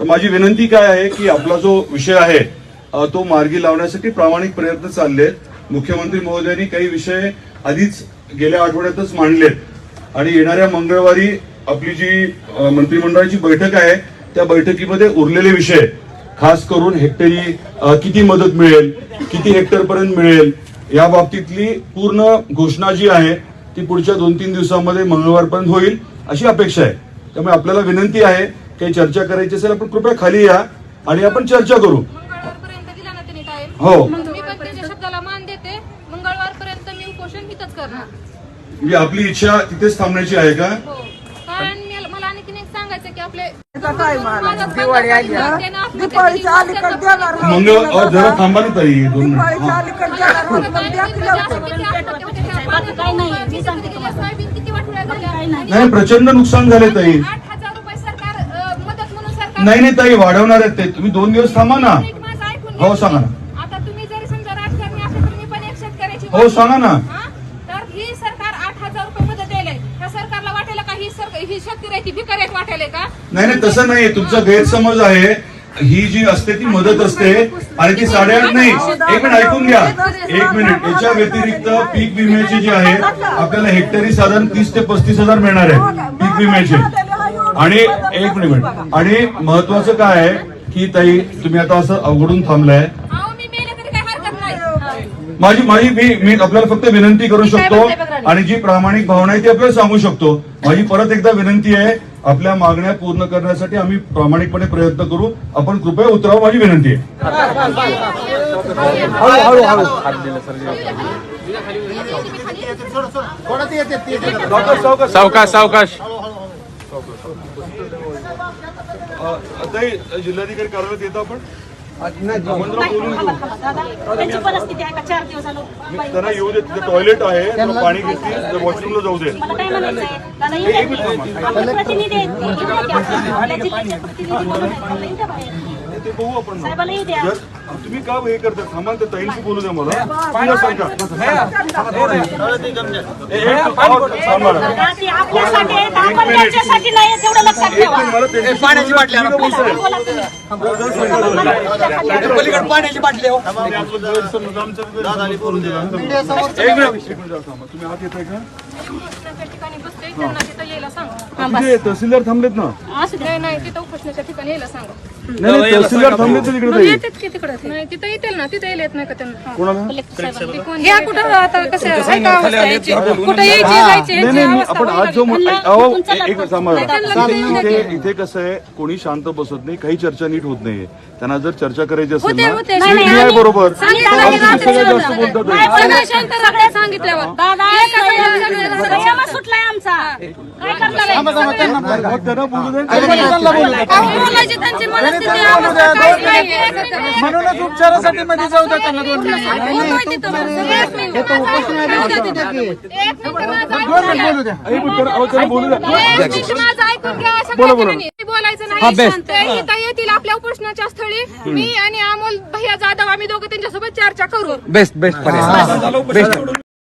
तर माझी विनंती काय आहे की आपला जो विषय आहे तो मार्गी लावण्यासाठी प्रामाणिक प्रयत्न चाललेत. मुख्यमंत्री महोदयांनी काही विषय आधीच गेल्या आठवड्यातच मांडलेत. आणि येणाऱ्या मंगळवारी आपली जी मंत्रिमंडळाची बैठक आहे त्या बैठकीमध्ये उरलेले विषय खास करून हेक्टरी किती मदत मिळेल किती हेक्टर पर्यंत मिळेल या बाबतीतली पूर्ण घोषणा जी आहे ती पुढच्या दोन तीन दिवसामध्ये मंगळवारपर्यंत होईल अशी अपेक्षा आहे. त्यामुळे आपल्याला विनंती आहे काही चर्चा करायची असेल आपण कृपया खाली या आणि आपण चर्चा करू. मंगळवारपर्यंत दिला ना त्यांनी टाइम हो. मी पण त्यांच्या शब्दाला मान देते. मंगळवारपर्यंत मी उपोषण इथंच करणार. म्हणजे आपली इच्छा तिथेच थांबण्याची आहे का? हो. कारण मला- मला आणखीन एक सांगायचं की आपले दिवाळी आली दिवाळीच्या अलीकडे देणार मग. मंगळ अ, जरा थांबा ना ताई दोन मिनिट दिवाळीच्या हा. अलीकडे देणार मग. मग द्या की लवकर. बाकी काही नाही मी सांगते सोयाबीन किती वाटल्या झाल्या. नाही. प्रचंड नुकसान झाले ताई. नाही नाही ताई वाढवणार आहेत ते. तुम्ही दोन दिवस थांबा ना. हो. सांगा ना. आता तुम्ही जरी समजा राजकारणी असेल तर मी पण एक शेतकऱ्याची हो सांगा ना. हा? तर ही सरकार आठ हजार रुपये मदत द्यायला त्या सरकारला वाटेल का ही सरकार ही शेतकऱ्याची भिकाऱ्यात वाटेल का? नाही नाही तसं नाही. तुमचा गैरसमज आहे. ही जी असते ती मदत असते. आणि ती साडेआठ नाही. एक मिनिट ऐकून घ्या. एक मिनिट. याच्या व्यतिरिक्त पीक विम्याचे जे आहे आपल्याला हेक्टरी साधारण तीस ते पस्तीस हजार मिळणार आहे. पीक विम्याचे. आणि एक मिनिट आणि महत्वाचं काय आहे की ताई तुम्ही आता असं अवघडून थांबलाय. अहो मी मेले तरी काही हरकत नाही. माझी माझी मी मी आपल्याला फक्त विनंती करू शकतो आणि जी प्रामाणिक भावना आहे ती आपल्याला सांगू शकतो. माझी परत एकदा विनंती आहे आपल्या मागण्या पूर्ण करण्यासाठी आम्ही प्रामाणिकपणे प्रयत्न करू. आपण कृपया उतरावं माझी विनंती आहे. सावकाश सावकाश. ताई जिल्हाधिकारी कार्यालयात येतो आपण त्यांना येऊ दे तिथे टॉयलेट आहे पाणी घेतली वॉशरूमला जाऊ दे एक ते बघू आपण द्या. जर तुम्ही का हे करता? थांबा त्या ताईंशी बोलू द्या मला. पुन्हा सांगा. ए, एक थांबा ना. दादा, ती आपल्यासाठी आहे, आपण त्यांच्यासाठी नाही आहे, तेवढं लक्षात एक ठेवा. मिनिट मला त्यांच्याशी पाण्याची बाटली आणा. बोलू द्या. बोला तुम्ही. पलीकडे पाण्याची बाटली हो. एक मिनिट. एक मिनिट जरा थांबा. तुम्ही आत येताय का? उपोषणाच्या ठिकाणी बसते त्यांना तिथं यायला सांगा. तिथे तहसीलदार थांबलेत ना? असू द्या. नाही नाही तिथं उपोषणाच्या ठिकाणी यायला सांगा. नाही नाही, तहसीलदार ताई. येतात की तिकडे नाही तिथं येतील ना तिथं येत नाही का त्यांना? कोणाला? ते कोण- ह्या कुठं आता कसं आहे? का अवस्था याची? कुठं यायची जायची नाही याची नाही मी- अवस्था आपण आज जो. अहो, एक- एक थांबा. त्यांना इथे इथे कसं आहे कोणी शांत बसत नाही काही चर्चा नीट होत नाहीये. त्यांना जर चर्चा करायची असेल होते, ना होते. बरोबर. नाही, सगळ्यात नाही, जास्त नाही, बोलतात नाही, आहे. शांत सांगितल्यावर. दादा, एका सुटलाय आमचा. काय करणार. म्हणूनच उपचारासाठी मध्ये जाऊ द्या त्यांना दोन येतील आपल्या उपोषणाच्या स्थळी. मी आणि अमोल भैया जाधव आम्ही दोघं त्यांच्यासोबत चर्चा करू. Best best best